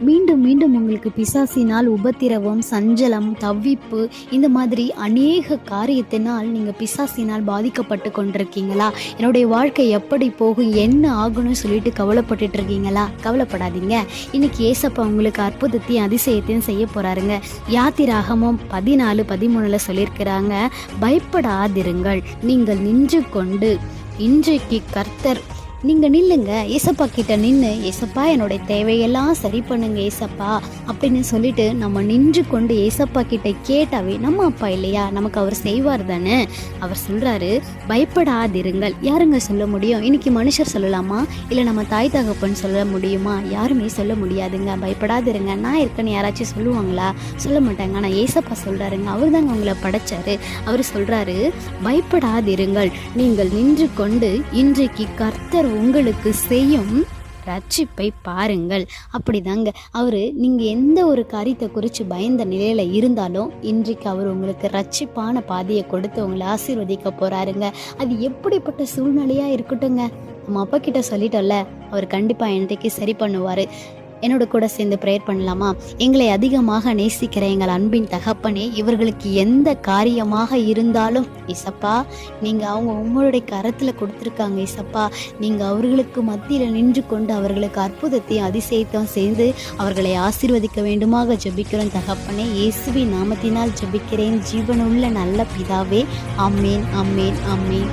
மீண்டும் மீண்டும் உங்களுக்கு பிசாசினால் உபத்திரவம் சஞ்சலம் தவிப்பு இந்த மாதிரி அநேக காரியத்தினால் நீங்கள் பிசாசினால் பாதிக்கப்பட்டு கொண்டிருக்கீங்களா? என்னுடைய வாழ்க்கை எப்படி போகும் என்ன ஆகணும்னு சொல்லிட்டு கவலைப்பட்டுட்டு இருக்கீங்களா? கவலைப்படாதீங்க. இன்னைக்கு ஏசப்பா உங்களுக்கு அற்புதத்தையும் அதிசயத்தையும் செய்ய போறாருங்க. யாத்திராகமும் பதினாலு பதிமூணில் சொல்லியிருக்கிறாங்க பயப்படாதிருங்கள். நீங்கள் நின்று கொண்டு இன்றைக்கு கர்த்தர் நீங்கள் நில்லுங்க ஏசப்பா கிட்ட நின்று ஏசப்பா என்னுடைய தேவையெல்லாம் சரி பண்ணுங்க ஏசப்பா அப்படின்னு சொல்லிட்டு நம்ம நின்று கொண்டு ஏசப்பா கிட்ட கேட்டாவே நம்ம அப்பா இல்லையா? நமக்கு அவர் செய்வார் தானே? அவர் சொல்கிறாரு பயப்படாதிருங்கள். யாருங்க சொல்ல முடியும்? இன்னைக்கு மனுஷர் சொல்லலாமா? இல்லை நம்ம தாய் தகப்பன் சொல்ல முடியுமா? யாருமே சொல்ல முடியாதுங்க. பயப்படாதிருங்க. நான் இருக்கேன்னு யாராச்சும் சொல்லுவாங்களா? சொல்ல மாட்டாங்க. ஆனால் ஏசப்பா சொல்கிறாருங்க அவர் தாங்க உங்களை படைச்சாரு. அவர் சொல்கிறாரு பயப்படாதிருங்கள். நீங்கள் நின்று கொண்டு இன்றைக்கு கர்த்தர் உங்களுக்கு செய்யும் ரட்சிப்பை பாருங்கள். அப்படிதாங்க. அவர் நீங்கள் எந்த ஒரு காரியத்தை குறித்து பயந்த நிலையில் இருந்தாலும் இன்றைக்கு அவர் உங்களுக்கு ரட்சிப்பான பாதையை கொடுத்து உங்களை ஆசீர்வதிக்க போகிறாருங்க அது எப்படிப்பட்ட சூழ்நிலையாக இருக்கட்டுங்க நம்ம அப்பா கிட்ட சொல்லிட்டோம்ல அவர் கண்டிப்பாக இன்றைக்கு சரி பண்ணுவார். என்னோட கூட சேர்ந்து ப்ரேயர் பண்ணலாமா? எங்களை அதிகமாக நேசிக்கிற எங்கள் அன்பின் தகப்பனே இவர்களுக்கு எந்த காரியமாக இருந்தாலும் இசப்பா நீங்கள் அவங்க உங்களுடைய கரத்தில் கொடுத்துருக்காங்க இசப்பா. நீங்கள் அவர்களுக்கு மத்தியில் நின்று கொண்டு அவர்களுக்கு அற்புதத்தையும் அதிசயத்தையும் செய்து அவர்களை ஆசீர்வதிக்க வேண்டுமாக ஜெபிக்கிறோம் தகப்பனே. இயேசுவி நாமத்தினால் ஜெபிக்கிறேன். ஜீவனுள்ள நல்ல பிதாவே. Amen amen amen